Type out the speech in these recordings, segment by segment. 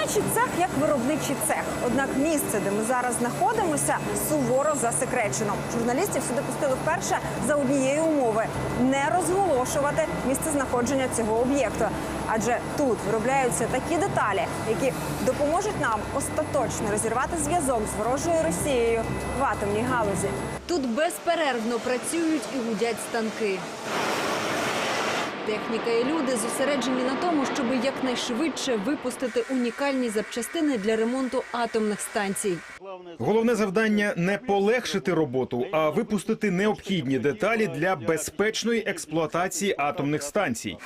Виробничий цех як виробничий цех. Однак місце, де ми зараз знаходимося, суворо засекречено. Журналістів сюди пустили вперше за однієї умови не розголошувати місце знаходження цього об'єкту. Адже тут виробляються такі деталі, які допоможуть нам остаточно розірвати зв'язок з ворожою Росією в атомній галузі. Тут безперервно працюють і гудять станки. Техніка і люди зосереджені на тому, щоб якнайшвидше випустити унікальні запчастини для ремонту атомних станцій. Головне завдання не полегшити роботу, а випустити необхідні деталі для безпечної експлуатації атомних станцій.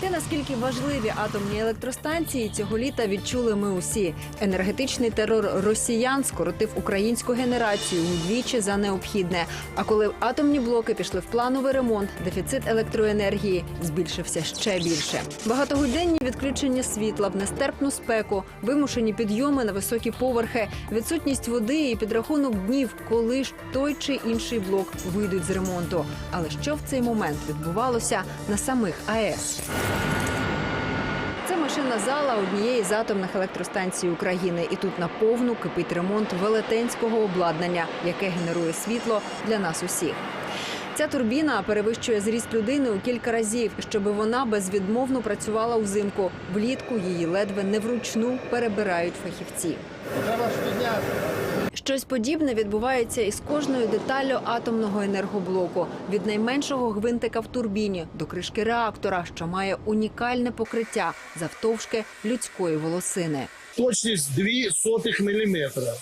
Те, наскільки важливі атомні електростанції цього літа відчули ми усі. Енергетичний терор росіян скоротив українську генерацію удвічі за необхідне. А коли атомні блоки пішли в плановий ремонт, дефіцит електроенергії збільшився ще більше. Багатогоденні відключення світла в нестерпну спеку, вимушені підйоми на високі поверхи, відсутність води і підрахунок днів, коли ж той чи інший блок вийдуть з ремонту. Але що в цей момент відбувалося на самих АЕС? Це машина зала однієї з атомних електростанцій України, і тут на повну кипить ремонт велетенського обладнання, яке генерує світло для нас усіх. Ця турбіна перевищує зріст людини у кілька разів, щоб вона безвідмовно працювала взимку. Влітку її ледве не вручну перебирають фахівці. Щось подібне відбувається із кожною деталлю атомного енергоблоку від найменшого гвинтика в турбіні до кришки реактора, що має унікальне покриття завтовшки людської волосини. Точність 2 сотих міліметра.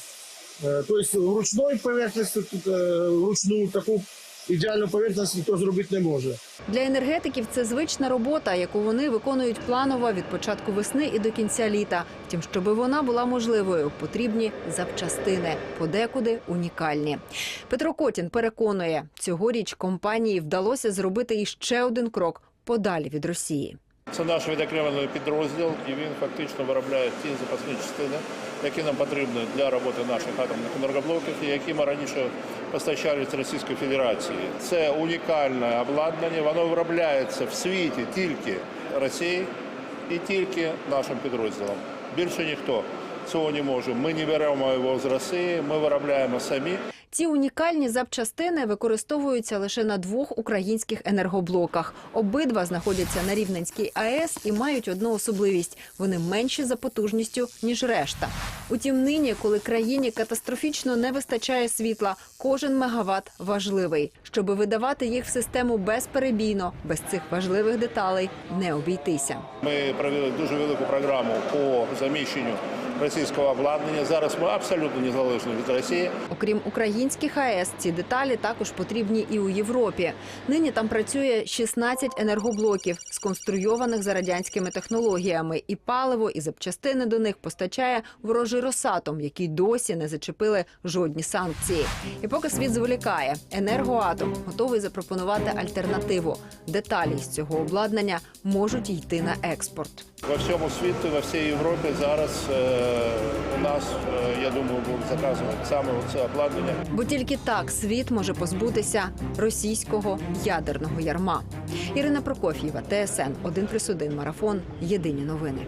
Тобто ручної поверхності тут, ручну таку ідеальну поверхність ніхто зробити не може. Для енергетиків це звична робота, яку вони виконують планово від початку весни і до кінця літа. Втім, щоб вона була можливою, потрібні запчастини, подекуди унікальні. Петро Котін переконує, цьогоріч компанії вдалося зробити іще один крок подалі від Росії. Це наш відокремлений підрозділ, і він фактично виробляє ті запасні частини, які нам потрібні для роботи наших атомних енергоблоків, які ми раніше постачали з Російської Федерації. Це унікальне обладнання, воно виробляється в світі тільки Росії і тільки нашим підрозділом. Більше ніхто цього не може. Ми не беремо його з Росії, ми виробляємо самі. Ці унікальні запчастини використовуються лише на двох українських енергоблоках. Обидва знаходяться на Рівненській АЕС і мають одну особливість: вони менші за потужністю ніж решта. Утім, нині, коли країні катастрофічно не вистачає світла, кожен мегаватт важливий. Щоби видавати їх в систему безперебійно, без цих важливих деталей не обійтися. Ми провели дуже велику програму по заміщенню російського обладнання. Зараз ми абсолютно незалежні від Росії. Окрім українських АЕС, ці деталі також потрібні і у Європі. Нині там працює 16 енергоблоків, сконструйованих за радянськими технологіями, і паливо, і запчастини до них постачає ворожий Росатом, який досі не зачепили жодні санкції. І поки світ зволікає, енергоатом готовий запропонувати альтернативу. Деталі з цього обладнання можуть йти на експорт. Во всьому світі, во всій Європі зараз е, у нас, е, я думаю, будуть заказувати саме це обладнання. Бо тільки так світ може позбутися російського ядерного ярма. Ірина Прокоф'єва, ТСН 1+,1 марафон. Єдині новини.